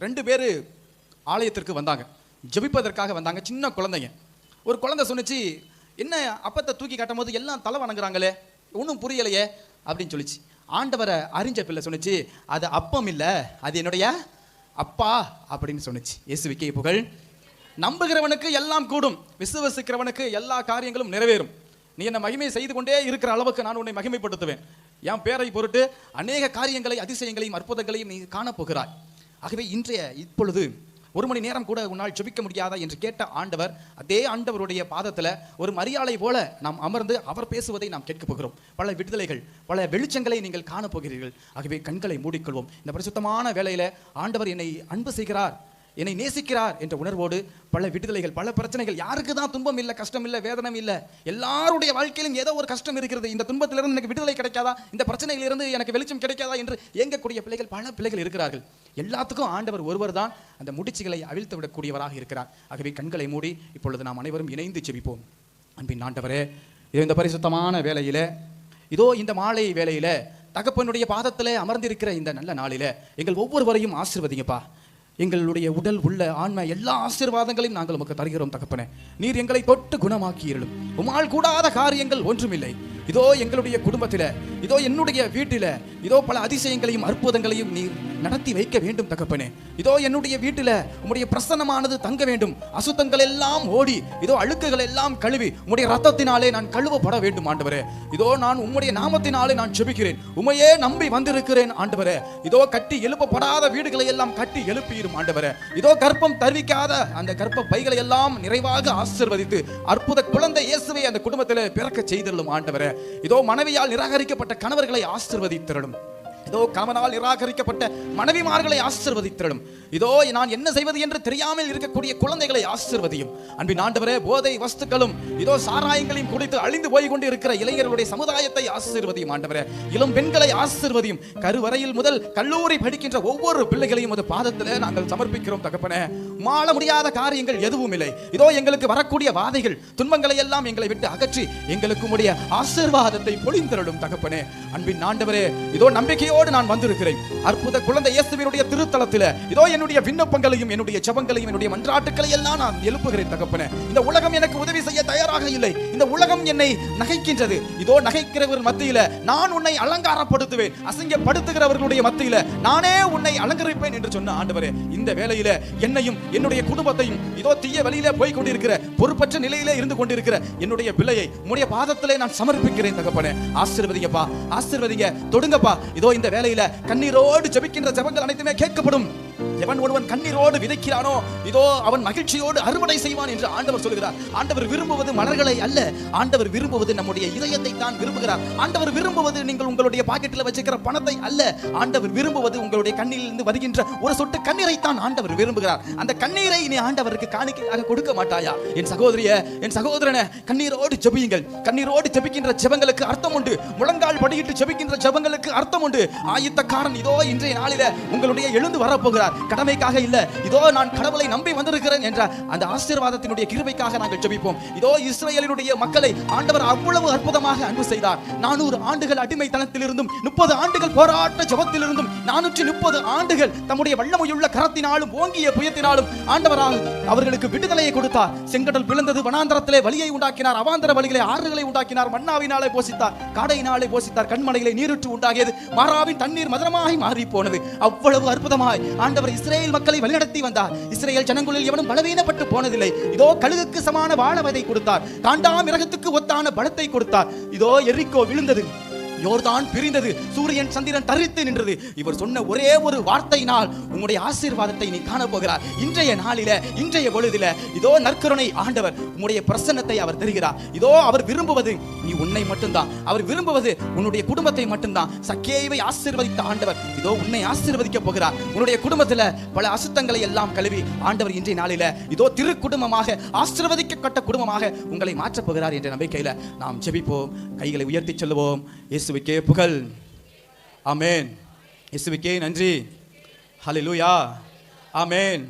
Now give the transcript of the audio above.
ரெண்டு பேர் ஆலயத்திற்கு வந்தாங்க. ஜெபிப்பதற்காக வந்தாங்க. சின்ன குழந்தைங்க. ஒரு குழந்தை சொன்னுச்சு என்ன அப்பத்தை தூக்கி காட்டும் போது எல்லாம் தலை வணங்குறாங்களே? ஒன்றும் புரியலையே? அப்படின்னு சொல்லிச்சு. ஆண்டவரை அறிஞ்ச பிள்ளை சொன்னிச்சு அது அப்பம் இல்லை அது என்னுடைய அப்பா அப்படின்னு சொன்னிச்சு. இயேசுவிக்கே புகழ். நம்புகிறவனுக்கு எல்லாம் கூடும். விசுவசிக்கிறவனுக்கு எல்லா காரியங்களும் நிறைவேறும். நீ என்னை மகிமை செய்து கொண்டே இருக்கிற அளவுக்கு நான் உன்னை மகிமைப்படுத்துவேன். என் பேரை பொருட்டு அநேக காரியங்களை அதிசயங்களையும் அற்புதங்களையும் நீ காணப்போகிறாய். ஆகவே இன்றைய இப்பொழுது ஒரு மணி நேரம் கூட உன்னால் ஜெபிக்க முடியாதா என்று கேட்ட ஆண்டவர் அதே ஆண்டவருடைய பாதத்தில் ஒரு மரியாதை போல நாம் அமர்ந்து அவர் பேசுவதை நாம் கேட்கப் போகிறோம். பல விடுதலைகள் பல வெளிச்சங்களை நீங்கள் காணப்போகிறீர்கள் ஆகவே கண்களை மூடிக்கொள்வோம். இந்த பரிசுத்தமான வேலையில் ஆண்டவர் என்னை அன்பு செய்கிறார். என்னை நேசிக்கிறார் என்ற உணர்வோடு பல விடுதலைகள் பல பிரச்சனைகள். யாருக்கு தான் துன்பம் இல்லை கஷ்டம் இல்லை வேதனம் இல்லை. எல்லாருடைய வாழ்க்கையிலும் ஏதோ ஒரு கஷ்டம் இருக்கிறது. இந்த துன்பத்திலிருந்து எனக்கு விடுதலை கிடைக்காதா? இந்த பிரச்சனையிலிருந்து எனக்கு வெளிச்சம் கிடைக்காதா? என்று இயங்கக்கூடிய பிள்ளைகள் பல பிள்ளைகள் இருக்கிறார்கள். எல்லாத்துக்கும் ஆண்டவர் ஒருவர் தான் அந்த முடிச்சுகளை அவிழ்த்து விடக்கூடியவராக இருக்கிறார். ஆகவே கண்களை மூடி இப்பொழுது நாம் அனைவரும் இணைந்து செபிப்போம் அன்பின் ஆண்டவரே இதோ இந்த பரிசுத்தமான வேலையில் இதோ இந்த மாலை வேலையில் தகப்பனுடைய பாதத்திலே அமர்ந்திருக்கிற இந்த நல்ல நாளில் எங்கள் ஒவ்வொருவரையும் ஆசிர்வதிங்கப்பா. எங்களுடைய உடல் உள்ள ஆன்மை எல்லா ஆசீர்வாதங்களையும் நாங்கள் உமக்கு தருகிறோம் தகப்பனே. நீர் எங்களை தொட்டு குணமாக்கியிருளும் உமால் கூடாத காரியங்கள் ஒன்றுமில்லை. இதோ எங்களுடைய குடும்பத்தில இதோ என்னுடைய வீட்டில இதோ பல அதிசயங்களையும் அற்புதங்களையும் நீர் நடத்தி வைக்க வேண்டும் தகப்பனே. இதோ என்னுடைய வீட்டில உம்முடைய பிரசன்னமானது தங்க வேண்டும். அசுத்தங்கள் எல்லாம் ஓடி இதோ அழுக்குகள் எல்லாம் கழுவி உம்முடைய ரத்தத்தினாலே நான் கழுவப்பட வேண்டும் ஆண்டவரே. இதோ நான் உம்முடைய நாமத்தினாலே நான் செபிக்கிறேன். உமையே நம்பி வந்திருக்கிறேன் ஆண்டவரே. இதோ கட்டி எழுப்பப்படாத வீடுகளை எல்லாம் கட்டி எழுப்பியிரும் ஆண்டவரே. இதோ கர்ப்பம் தருவிக்காத அந்த கர்ப்ப பைகளை எல்லாம் நிறைவாக ஆசிர்வதித்து அற்புத குழந்தை இயேசுவை அந்த குடும்பத்தில் பிறக்க செய்திருளும் ஆண்டவரே. இதோ மனைவியால் நிராகரிக்கப்பட்ட கணவர்களை ஆசிர்வதித்திரடும் இதோ கணவனால் நிராகரிக்கப்பட்ட மனைவிமார்களை ஆசிர்வதித்திடும் இதோ நான் என்ன செய்வது என்று தெரியாமல் இருக்கக்கூடிய குழந்தைகளை ஆசிர்வதியும். அன்பின் ஆண்டவரே போதை வஸ்துக்களும் இதோ சாராயங்களையும் குடித்து அழிந்து போய் கொண்டு இருக்கிற இளைஞர்களுடைய சமுதாயத்தை ஆசிர்வதியும் ஆண்டவரே. இளம் பெண்களை ஆசிர்வதியும். கருவறையில் முதல் கல்லூரி படிக்கின்ற ஒவ்வொரு பிள்ளைகளையும் அது பாதத்தில் நாங்கள் சமர்ப்பிக்கிறோம் தகப்பனே. மாள முடியாத காரியங்கள் எதுவும் இல்லை. இதோ எங்களுக்கு வரக்கூடிய வாதைகள் துன்பங்களை எல்லாம் எங்களை விட்டு அகற்றி எங்களுக்கு உடைய ஆசிர்வாதத்தை பொழிந்தருளும் தகப்பனே. அன்பின் ஆண்டவரே இதோ நம்பிக்கையோ நம்பிக்கையோடு நான் வந்திருக்கிறேன். அற்புத குழந்தை இயேசுவினுடைய திருத்தலத்தில். இதோ என்னுடைய விண்ணப்பங்களையும் என்னுடைய ஜபங்களையும் என்னுடைய மன்றாட்டுக்களை எல்லாம் நான் எழுப்புகிறேன் தகப்பன. இந்த உலகம் எனக்கு உதவி செய்ய தயாராக இல்லை. இந்த உலகம் என்னை நகைக்கின்றது. இதோ நகைக்கிறவர் மத்தியில நான் உன்னை அலங்காரப்படுத்துவேன். அசிங்கப்படுத்துகிறவர்களுடைய மத்தியில நானே உன்னை அலங்கரிப்பேன் என்று சொன்ன ஆண்டவரே இந்த வேலையில என்னையும் என்னுடைய குடும்பத்தையும் இதோ தீய வழியில போய் கொண்டிருக்கிற பொறுப்பற்ற நிலையிலே இருந்து கொண்டிருக்கிற என்னுடைய பிள்ளையை உடைய பாதத்திலே நான் சமர்ப்பிக்கிறேன் தகப்பனே. ஆசிர்வதிங்கப்பா ஆசிர்வதிங்க தொடுங்கப்பா. இதோ இந்த வேலையில கண்ணீரோடு ஜெபிக்கின்ற ஜபங்கள் அனைத்துமே கேட்கப்படும். எவன் ஒருவன் கண்ணீரோடு விதைக்கிறானோ இதோ அவன் மகிழ்ச்சியோடு அறுவடை செய்வான் என்று ஆண்டவர் சொல்கிறார் ஆண்டவர் விரும்புவது மலர்களை அல்ல. ஆண்டவர் விரும்புவது நம்முடைய இதயத்தை தான் விரும்புகிறார். ஆண்டவர் விரும்புவது நீங்கள் உங்களுடைய பாக்கெட்டில் வச்சுக்கிற பணத்தை அல்ல. ஆண்டவர் விரும்புவது உங்களுடைய கண்ணிலிருந்து வருகின்ற ஒரு சொட்டு கண்ணீரை தான் ஆண்டவர் விரும்புகிறார். அந்த கண்ணீரை நீ ஆண்டவருக்கு காணிக்கையாக கொடுக்க மாட்டாயா? என் சகோதரிய என் சகோதரனை கண்ணீரோடு ஜெபியுங்கள். கண்ணீரோடு ஜெபிக்கின்ற ஜெபங்களுக்கு அர்த்தம் உண்டு. முழங்கால் படியிட்டு ஜெபிக்கின்ற ஜெபங்களுக்கு அர்த்தம் உண்டு. ஆயத்தக்காரன் இதோ இன்றைய நாளில உங்களுடைய எழுந்து வரப்போகிறார். கடமைக்காக இல்ல. இதோ நான் கடவுளை நம்பி வந்திருக்கிறேன் என்ற அந்த ஆசீர்வாதத்தினுடைய கிருபைக்காக நாங்கள் ஜெபிப்போம். இதோ இஸ்ரேலினுடைய மக்களை ஆண்டவர் அவ்வளவு அற்புதமாக அன்பு செய்தார். நானூறு ஆண்டுகள் அடிமைத்தனத்திலிருந்தும் முப்பது ஆண்டுகள் போராட்ட ஜபத்திலிருந்தும் நானூற்றி முப்பது ஆண்டுகள் தம்முடைய வல்லமையுள்ள கரத்தினாலும் ஓங்கிய புயத்தினாலும் ஆண்டவரால் அவர்களுக்கு விடுதலையை கொடுத்தார். செங்கடல் பிளந்தது வனாந்தரத்திலே வழியை உண்டாக்கினார் அவாந்தர வழிகளை ஆறுகளை உண்டாக்கினார் மண்ணாவினாலே போசித்தார் காடையினாலே போசித்தார் கண்மலைகளை நீருற்று உண்டாகியது மாறாவின் தண்ணீர் மதுரமாய் மாறி போனது. அவ்வளவு அற்புதமாய் ஆண்டவர் இஸ்ரேல் மக்களை வழிநடத்தி வந்தார். இஸ்ரேல் ஜனங்களில் எவனும் பலவீனப்பட்டு போனதில்லை. இதோ கழுகுக்கு சமான வாழவதை கொடுத்தார். காண்டாமிரகத்துக்கு ஒத்தான பலத்தை கொடுத்தார். இதோ எரிக்கோ விழுந்தது. யோர்தான் பிரிந்தது. சூரியன் சந்திரன் தரித்து நின்றது. இவர் சொன்ன ஒரே ஒரு வார்த்தையினால் உங்களுடைய ஆசீர்வாதத்தை நீ காண போகிறார் இன்றைய நாளில இன்றைய பொழுதில இதோ நற்கருணை ஆண்டவர் உங்களுடைய பிரசன்னத்தை அவர் தருகிறார். இதோ அவர் விரும்புவது நீ உன்னை மட்டும்தான். அவர் விரும்புவது உன்னுடைய குடும்பத்தை மட்டும்தான். சக்கேவை ஆசீர்வதித்த ஆண்டவர் இதோ உன்னை ஆசீர்வதிக்க போகிறார். உன்னுடைய குடும்பத்துல பல அசுத்தங்களை எல்லாம் கழுவி ஆண்டவர் இன்றைய நாளில இதோ திரு குடும்பமாக ஆசீர்வதிக்கப்பட்ட குடும்பமாக உங்களை மாற்றப் போகிறார் என்ற நம்பிக்கையில நாம் ஜெபிப்போம். கைகளை உயர்த்தி செல்வோம் இயேசு இயேசுவிக்கே புகழ். ஆமென். இயேசுவிக்கே நன்றி. ஹலிலூயா ஆமேன்.